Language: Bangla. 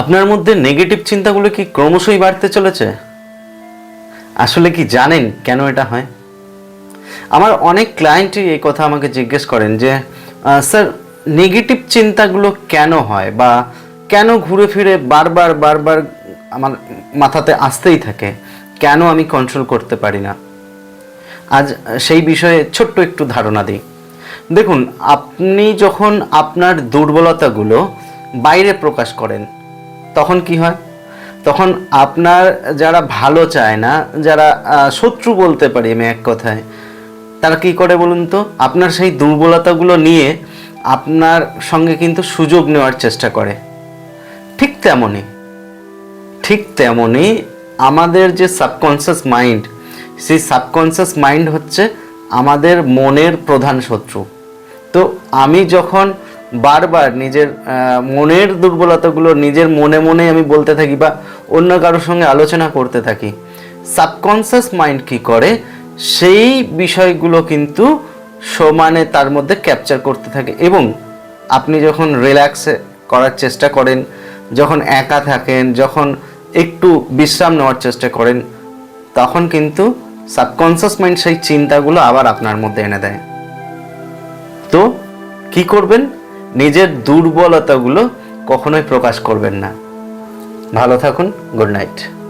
আপনার মধ্যে নেগেটিভ চিন্তাগুলো কি ক্রমশই বাড়তে চলেছে? আসলে কি জানেন কেন এটা হয়? আমার অনেক ক্লায়েন্টই এই কথা আমাকে জিজ্ঞেস করেন যে স্যার নেগেটিভ চিন্তাগুলো কেন হয় বা কেন ঘুরে ফিরে বারবার বারবার আমার মাথাতে আসতেই থাকে? কেন আমি কন্ট্রোল করতে পারি না? আজ সেই বিষয়ে ছোট্ট একটু ধারণা দিই। দেখুন, আপনি যখন আপনার দুর্বলতাগুলো বাইরে প্রকাশ করেন তখন কি হয়? তখন আপনার যারা ভালো চায় না, যারা শত্রু বলতে পারি আমি এক কথায়, তারা কি করে বলুন তো? আপনার সেই দুর্বলতাগুলো নিয়ে আপনার সঙ্গে কিন্তু সুযোগ নেওয়ার চেষ্টা করে। ঠিক তেমনই ঠিক তেমনই আমাদের যে সাবকনসিয়াস মাইন্ড সেই সাবকনসিয়াস মাইন্ড হচ্ছে আমাদের মনের প্রধান শত্রু। তো আমি যখন বারবার নিজের মনের দুর্বলতাগুলো নিজের মনে মনে আমি বলতে থাকি বা অন্য কারোর সঙ্গে আলোচনা করতে থাকি। সাবকনসিয়াস মাইন্ড কি করে? সেই বিষয়গুলো কিন্তু সমানে তার মধ্যে ক্যাপচার করতে থাকে এবং আপনি যখন রিল্যাক্সে করার চেষ্টা করেন, যখন একা থাকেন, যখন একটু বিশ্রাম নেওয়ার চেষ্টা করেন, তখন কিন্তু সাবকনসিয়াস মাইন্ড সেই চিন্তাগুলো আবার আপনার মধ্যে এনে দেয়। তো কি করবেন? নিজের দুর্বলতাগুলো কখনোই প্রকাশ করবেন না। ভালো থাকুন গুড নাইট।